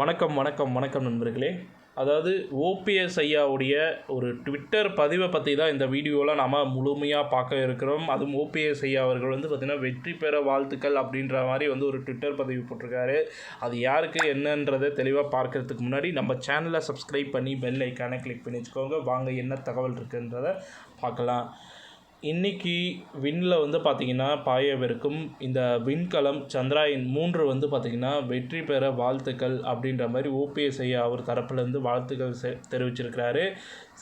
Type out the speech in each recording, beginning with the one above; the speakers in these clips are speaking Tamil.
வணக்கம் வணக்கம் வணக்கம் நண்பர்களே. அதாவது ஓபிஎஸ் ஐயாவுடைய ஒரு ட்விட்டர் பதிவை பற்றி தான் இந்த வீடியோவில் நாம் முழுமையாக பார்க்க இருக்கிறோம். அதுவும் ஓபிஎஸ் ஐயா அவர்கள் வந்து பார்த்திங்கன்னா வெற்றி பெற வாழ்த்துக்கள் அப்படின்ற மாதிரி வந்து ஒரு ட்விட்டர் பதிவு போட்டிருக்காரு. அது யாருக்கு என்னன்றதை தெளிவாக பார்க்கறதுக்கு முன்னாடி நம்ம சேனலை சப்ஸ்கிரைப் பண்ணி பெல் ஐக்கானை கிளிக் பண்ணி வச்சுக்கோங்க. வாங்க என்ன தகவல் இருக்குன்றதை பார்க்கலாம். இன்னைக்கு விண்ணில் வந்து பார்த்திங்கன்னா பாயவிருக்கும் இந்த விண்கலம் சந்திராயன் மூன்று வந்து பார்த்திங்கன்னா வெற்றி பெற வாழ்த்துக்கள் அப்படின்ற மாதிரி ஓபிஎஸ் ஐயா அவர் தரப்புலேருந்து வாழ்த்துக்கள் செ தெரிவிச்சிருக்கிறாரு.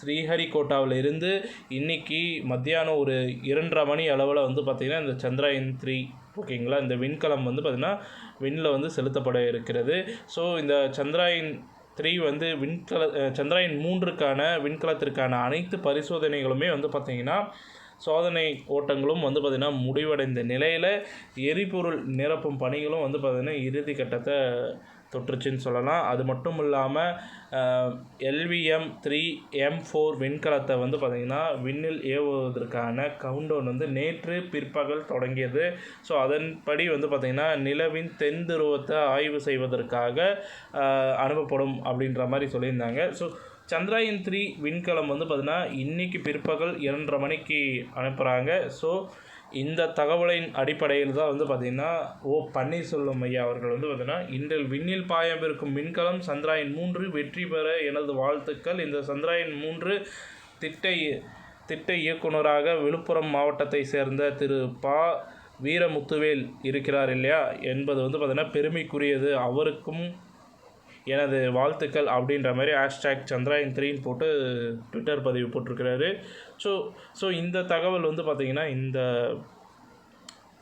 ஸ்ரீஹரிகோட்டாவில் இருந்து இன்னைக்கு மத்தியானம் ஒரு இரண்டரை மணி அளவில் வந்து பார்த்திங்கன்னா இந்த சந்திராயன் த்ரீ ஓகேங்களா? இந்த விண்கலம் வந்து பார்த்திங்கன்னா விண்ணில் வந்து செலுத்தப்பட இருக்கிறது. ஸோ இந்த சந்திராயன் த்ரீ வந்து விண்கல சந்திராயன் மூன்றுக்கான விண்கலத்திற்கான அனைத்து பரிசோதனைகளுமே வந்து பார்த்திங்கன்னா சோதனை ஓட்டங்களும் வந்து பார்த்திங்கன்னா முடிவடைந்த நிலையில் எரிபொருள் நிரப்பும் பணிகளும் வந்து பார்த்திங்கன்னா இறுதி கட்டத்தை தொற்றுச்சுன்னு சொல்லலாம். அது மட்டும் இல்லாமல் எல்விஎம் த்ரீ எம் ஃபோர் விண்கலத்தை வந்து பார்த்திங்கன்னா விண்ணில் ஏவுவதற்கான கவுண்டவுன் வந்து நேற்று பிற்பகல் தொடங்கியது. ஸோ அதன்படி வந்து பார்த்திங்கன்னா நிலவின் தென் துருவத்தை ஆய்வு செய்வதற்காக அனுப்பப்படும் அப்படின்ற மாதிரி சொல்லியிருந்தாங்க. ஸோ சந்திராயன் த்ரீ விண்கலம் வந்து பார்த்திங்கன்னா இன்றைக்கி பிற்பகல் இரண்டரை மணிக்கு அனுப்புகிறாங்க ஸோ இந்த தகவலின் அடிப்படையில் தான் வந்து பார்த்திங்கன்னா ஓ பன்னீர்செல்வம் ஐயா அவர்கள் வந்து பார்த்திங்கன்னா இன்றில் விண்ணில் பாயம் இருக்கும் விண்கலம் சந்திராயன் மூன்று வெற்றி பெற எனது வாழ்த்துக்கள். இந்த சந்திராயன் மூன்று திட்ட இ- திட்ட இயக்குனராக விழுப்புரம் மாவட்டத்தை சேர்ந்த திரு பா. வீரமுத்துவேல் இருக்கிறார் இல்லையா? என்பது வந்து பார்த்திங்கன்னா பெருமைக்குரியது. அவருக்கும் எனது வாழ்த்துக்கள் அப்படின்ற மாதிரி ஹேஷ்டேக் சந்திராயன் த்ரீன்னு போட்டு ட்விட்டர் பதிவு போட்டிருக்கிறாரு. ஸோ ஸோ இந்த தகவல் வந்து பார்த்திங்கன்னா இந்த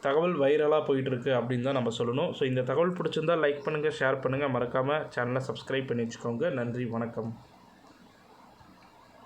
தகவல் வைரலாக போயிட்டுருக்கு அப்படின்னு தான் நம்ம சொல்லணும். ஸோ இந்த தகவல் பிடிச்சிருந்தா லைக் பண்ணுங்கள் ஷேர் பண்ணுங்கள் மறக்காமல் சேனலை சப்ஸ்கிரைப் பண்ணி வச்சுக்கோங்க. நன்றி வணக்கம்.